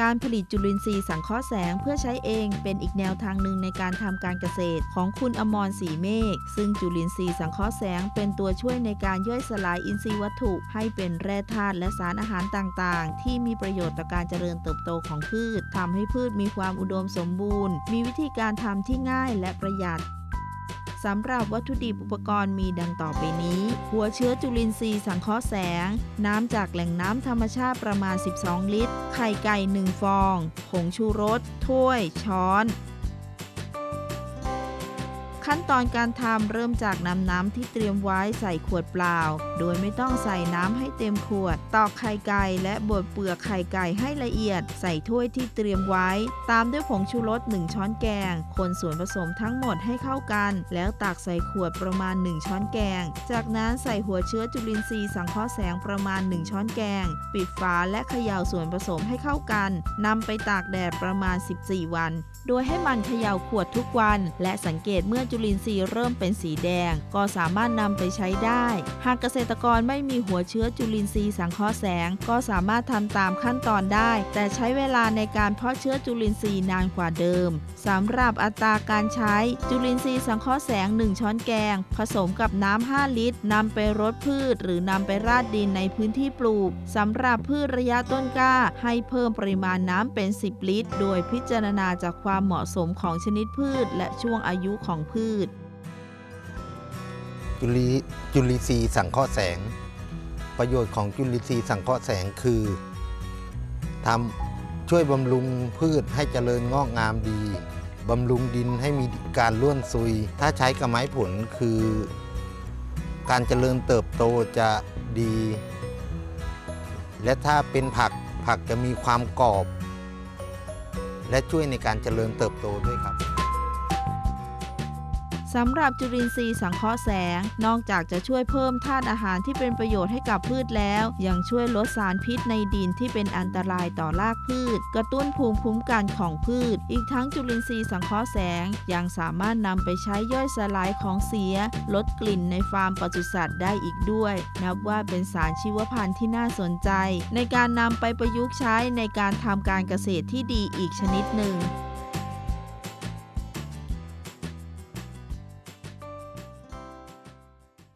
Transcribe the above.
การผลิตจุลินทรีย์สังเคราะห์แสงเพื่อใช้เองเป็นอีกแนวทางหนึ่งในการทำการเกษตรของคุณอมรศรีเมฆซึ่งจุลินทรีย์สังเคราะห์แสงเป็นตัวช่วยในการย่อยสลายอินทรีย์วัตถุ ให้เป็นแร่ธาตุและสารอาหารต่างๆ ที่มีประโยชน์ต่อการเจริญเติบโตของพืชทำให้พืชมีความอุดมสมบูรณ์ มีวิธีการทำที่ง่ายและประหยัด สำหรับวัตถุดิบอุปกรณ์มีดังต่อไปนี้ หัวเชื้อจุลินทรีย์สังเคราะห์แสง น้ำจากแหล่งน้ำธรรมชาติประมาณ 12 ลิตร ไข่ไก่ 1 ฟอง ผงชูรส ถ้วย ช้อน ขั้นตอนการทำเริ่มจากนำน้ำที่เตรียมไว้ใส่ขวดเปล่า โดยไม่ต้องใส่น้ำให้เต็มขวด ตอกไข่ไก่และบดเปลือกไข่ไก่ให้ละเอียด ใส่ถ้วยที่เตรียมไว้ ตามด้วยผงชูรส 1 ช้อนแกง คนส่วนผสมทั้งหมดให้เข้ากัน แล้วตักใส่ขวดประมาณ 1 ช้อนแกง จากนั้นใส่หัวเชื้อจุลินทรีย์สังเคราะห์แสงประมาณ 1 ช้อนแกง ปิดฝาและเขย่าส่วนผสมให้เข้ากันนำไปตากแดดประมาณ 14 วัน โดยให้มันเขย่าขวดทุกวัน และสังเกตเมื่อจุลินทรีย์เริ่มเป็นสีแดง ก็สามารถนำไปใช้ได้ หากเกษตรกรไม่มีหัวเชื้อจุลินทรีย์สังเคราะห์แสง ก็สามารถทำตามขั้นตอนได้ แต่ใช้เวลาในการเพาะเชื้อจุลินทรีย์นานกว่าเดิมสำหรับอัตราการใช้จุลินทรีย์สังเคราะห์แสง 1 ช้อนแกง ผสมกับน้ำ 5 ลิตรนำไปรดพืช หรือนำไปราดดินในพื้นที่ปลูกสำหรับพืชระยะต้นกล้า ให้เพิ่มปริมาณน้ำเป็น 10 ลิตร โดยพิจารณาจากความเหมาะสมของชนิดพืช และช่วงอายุของพืชจุลิจุลินทรีย์สังเคราะห์แสง ประโยชน์ของจุลินทรีย์สังเคราะห์แสงคือทำช่วยบำรุงพืชให้เจริญงอกงามดีบำรุงดินให้มีการร่วนซุย ถ้าใช้กับไม้ผลคือ การเจริญเติบโตจะดี และถ้าเป็นผักผักจะมีความกรอบ และช่วยในการเจริญเติบโตด้วยครับ สำหรับจุลินทรีย์สังเคราะห์แสง นอกจากจะช่วยเพิ่มธาตุอาหารที่เป็นประโยชน์ให้กับพืชแล้ว ยังช่วยลดสารพิษในดินที่เป็นอันตรายต่อรากพืช กระตุ้นภูมิคุ้มกันของพืช อีกทั้งจุลินทรีย์สังเคราะห์แสง ยังสามารถนำไปใช้ย่อยสลายของเสีย ลดกลิ่นในฟาร์มปศุสัตว์ได้อีกด้วย นับว่าเป็นสารชีวพันธุ์ที่น่าสนใจ ในการนำไปประยุกต์ใช้ในการทำการเกษตรที่ดีอีกชนิดหนึ่ง